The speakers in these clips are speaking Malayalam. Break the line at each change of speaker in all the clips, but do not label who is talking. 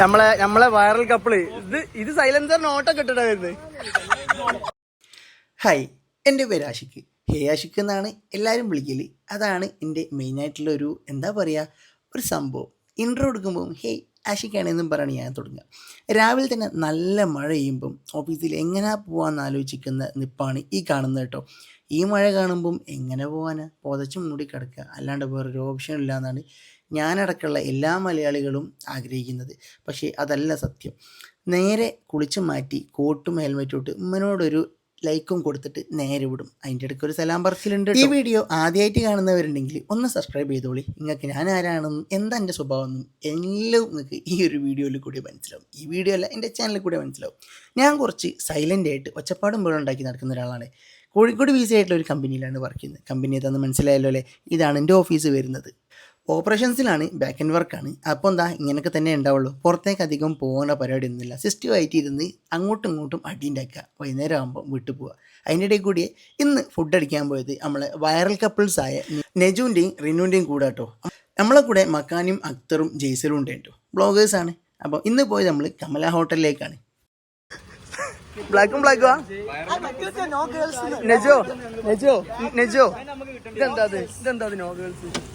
നമ്മളെ നമ്മളെ വൈറൽ കപ്പിൾ ഇത് ഇത് സൈലൻസർ നോട്ടൊക്കെ ഇട്ടിട്ടാ വരുന്നത്
ഹായ് എന്റെ പേര് ആഷിക്ക് ഹേ ആഷിക്ക് എന്നാണ് എല്ലാവരും വിളിക്കൽ. അതാണ് എന്റെ മെയിനായിട്ടുള്ള ഒരു എന്താ പറയുക ഒരു സംഭവം. ഇൻട്രോ എടുക്കുമ്പോൾ ഹേയ് ആഷിക്കാണെന്നും പറഞ്ഞ് ഞാൻ തുടങ്ങുക രാവിലെ തന്നെ നല്ല മഴ പെയ്യുമ്പം ഓഫീസിൽ എങ്ങനെ പോകാമെന്ന് ആലോചിക്കുന്ന നിപ്പാണ് ഈ കാണുന്നത് കേട്ടോ. ഈ മഴ കാണുമ്പം എങ്ങനെ പോകാനാ പുതച്ചും മൂടി കിടക്കുക. അല്ലാണ്ട് വേറൊരു ഓപ്ഷൻ ഇല്ല എന്നാണ് ഞാനടക്കമുള്ള എല്ലാ മലയാളികളും ആഗ്രഹിക്കുന്നത്. പക്ഷേ അതല്ല സത്യം. നേരെ കുളിച്ച് മാറ്റി കോട്ടും ഹെൽമെറ്റും ഇട്ട് ഉമ്മനോടൊരു ലൈക്കും കൊടുത്തിട്ട് നേരെ വിടും. അതിന്റെ ഇടയ്ക്ക് ഒരു സലാം പറച്ചിലുണ്ട് ഈ വീഡിയോ ആദ്യമായിട്ട് കാണുന്നവരുണ്ടെങ്കിൽ ഒന്ന് സബ്സ്ക്രൈബ് ചെയ്തോളി. നിങ്ങൾക്ക് ഞാൻ ആരാണെന്നും എന്താ എന്റെ സ്വഭാവം എന്നും എല്ലാം നിങ്ങൾക്ക് ഈ ഒരു വീഡിയോയിൽ കൂടി മനസ്സിലാവും. ഈ വീഡിയോ അല്ല എന്റെ ചാനലിൽ കൂടി മനസ്സിലാവും. ഞാൻ കുറച്ച് സൈലന്റ് ആയിട്ട് ഒച്ചപ്പാടും പോലെ ഉണ്ടാക്കി നടക്കുന്ന ഒരാളാണ്. കോഴിക്കോട് വിസ ആയിട്ടുള്ള ഒരു കമ്പനിയിലാണ് വർക്ക് ചെയ്യുന്നത്. കമ്പനി ഏതാണെന്ന് മനസ്സിലായല്ലോ അല്ലേ? ഇതാണ് എന്റെ ഓഫീസ് വരുന്നത്. ഓപ്പറേഷൻസിലാണ് ബാക്ക് ആൻഡ് വർക്കാണ് അപ്പോൾ എന്താ ഇങ്ങനെയൊക്കെ തന്നെ ഉണ്ടാവുള്ളൂ. പുറത്തേക്ക് അധികം പോകേണ്ട പരിപാടി ഒന്നുമില്ല. സിസ്റ്റമായിട്ട് ഇരുന്ന് അങ്ങോട്ടും ഇങ്ങോട്ടും അടി ഉണ്ടാക്കുക. വൈകുന്നേരം ആകുമ്പോൾ വിട്ടു പോവുക. അതിന്റെ ഇടയിൽ കൂടി ഇന്ന് ഫുഡ് അടിക്കാൻ പോയത് നമ്മളെ വൈറൽ കപ്പിൾസ് ആയ നെജുവിന്റെയും റിനുവിന്റെയും കൂടെ കേട്ടോ നമ്മളെ കൂടെ മക്കാനും അക്തറും ജെയ്സലും ഉണ്ട് കേട്ടോ. ബ്ലോഗേഴ്സാണ് അപ്പോൾ ഇന്ന് പോയത് നമ്മൾ കമല ഹോട്ടലിലേക്കാണ്.
ബ്ലാക്കും ബ്ലാക്കുവാ ഇതെന്താ ഇത്? ഇതെന്താ ഇത് നോ ഗേൾസ്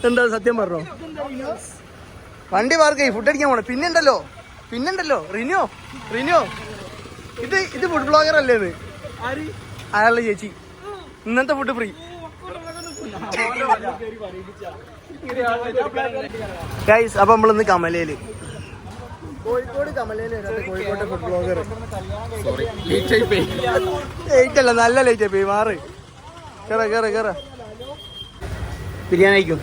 ഇത് സത്യം പറഞ്ഞോ? വണ്ടി പാർക്ക് ഫുഡ് അടിക്കാൻ പോണേ. പിന്നെണ്ടല്ലോ? പിന്നെണ്ടല്ലോ? റിനോ റിനോ ഇത് ഇത് ഫുഡ് ബ്ലോഗർ അല്ലേ ഇത്? അയാളുടെ ചേച്ചി. ഇന്നത്തെ ഫുഡ് ഫ്രീ ഗൈസ് അപ്പൊ നമ്മളിന്ന് കമലയിൽ കോഴിക്കോട് കമലയിൽ കോഴിക്കോട്ടെ ഫുഡ് ബ്ലോഗർ ലേറ്റ് അല്ല നല്ല ലേറ്റ് ആയി പോയി. മാറ്. കേറ കേറ കേറ. ബിരിയാണി കഴിക്കും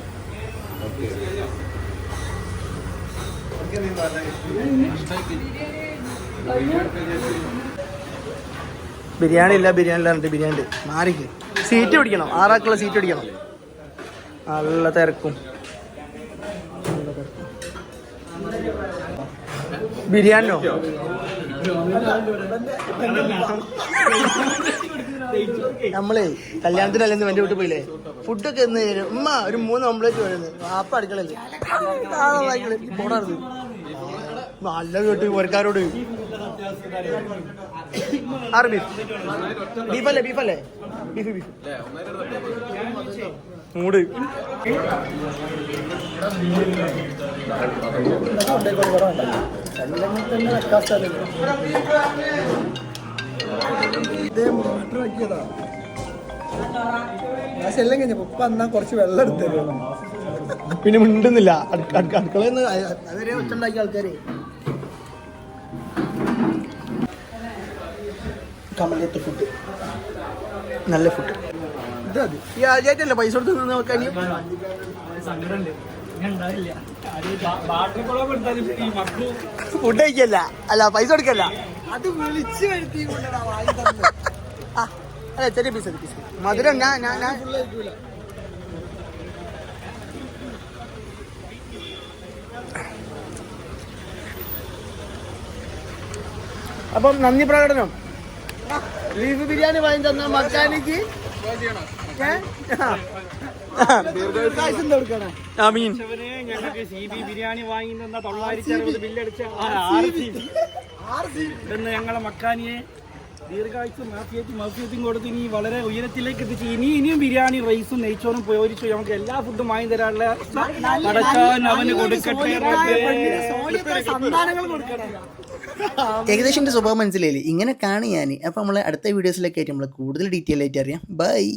ബിരിയാണി ഇല്ല ബിരിയാണി ഇല്ല പറഞ്ഞിട്ട് ബിരിയാണി മാറിക്ക്. സീറ്റ് പിടിക്കണം. ആറാക്കുള്ള സീറ്റ് പിടിക്കണം. നല്ല തിരക്കും. ബിരിയാണിയോ? നമ്മളേ കല്യാണത്തിനല്ലെന്ന് എന്റെ വീട്ടിൽ പോയില്ലേ? ഫുഡൊക്കെ എന്ന് ഉമ്മ ഒരു മൂന്ന് ഓംപ്ലേറ്റ് വരുന്നത് വാപ്പ അടുക്കളല്ലേ പോടാറുണ്ട് നല്ല കേട്ടു ഒരുക്കാരോട്. ആറ് ബീഫ് ബീഫല്ലേ ബീഫല്ലേ? Beef beef. മൂട്.
എല്ലാം കഴിഞ്ഞപ്പോ ഉപ്പ എന്നാ കുറച്ച് വെള്ളം
പിന്നെ മിണ്ടുന്നില്ല. അടുക്കളയിൽ അവരെ ഒച്ചുണ്ടാക്കിയ ആൾക്കാരെ. കമലത്തെ ഫുഡ് നല്ല ഫുഡ്
ഇത്
ഈ ആദ്യമായിട്ടല്ലേ പൈസ കൊടുത്ത് നിന്ന് നോക്കാൻ ഫുഡ് കഴിക്കല്ല. അല്ല പൈസ കൊടുക്കല്ല.
അത് വിളിച്ചു വരുത്തി കൊണ്ടാ വാങ്ങി തന്നെ
ആ അല്ല ചെറിയ പീസ് പീസ് മധുരം ഞാൻ ഞാൻ ഞാൻ അപ്പം നന്ദി പ്രകടനം. ബീഫ് ബിരിയാണി വാങ്ങി തന്ന മക്കാനിക്ക് ആമീൻ
ഞങ്ങൾക്ക് സി ബി ബിരിയാണി വാങ്ങി തന്ന തൊള്ളായിരത്തി അറുപത് ബില്ലടിച്ച ആ ആറ് സി ബി ഇന്ന് ഞങ്ങളെ മക്കാനിയെ ദീർഘായുസും മാഫിയത്തും മഫിയത്തും കൊടുത്ത് ഇനി വളരെ ഉയരത്തിലേക്ക് എത്തിച്ച് ഇനി ഇനിയും ബിരിയാണി റൈസും നെയ്ച്ചോറും പോയോരിച്ചു. നമുക്ക് എല്ലാ ഫുഡും വാങ്ങി തരാനുള്ള അവന് കൊടുക്കട്ടെ
ഏകദേശം എന്റെ സ്വഭാവം മനസ്സിലായില്ലേ? ഇങ്ങനെ കാണും ഞാൻ അപ്പോൾ നമ്മളെ അടുത്ത വീഡിയോസിലൊക്കെ ആയിട്ട് നമ്മൾ കൂടുതൽ ഡീറ്റെയിൽ ആയിട്ട് അറിയാം. ബൈ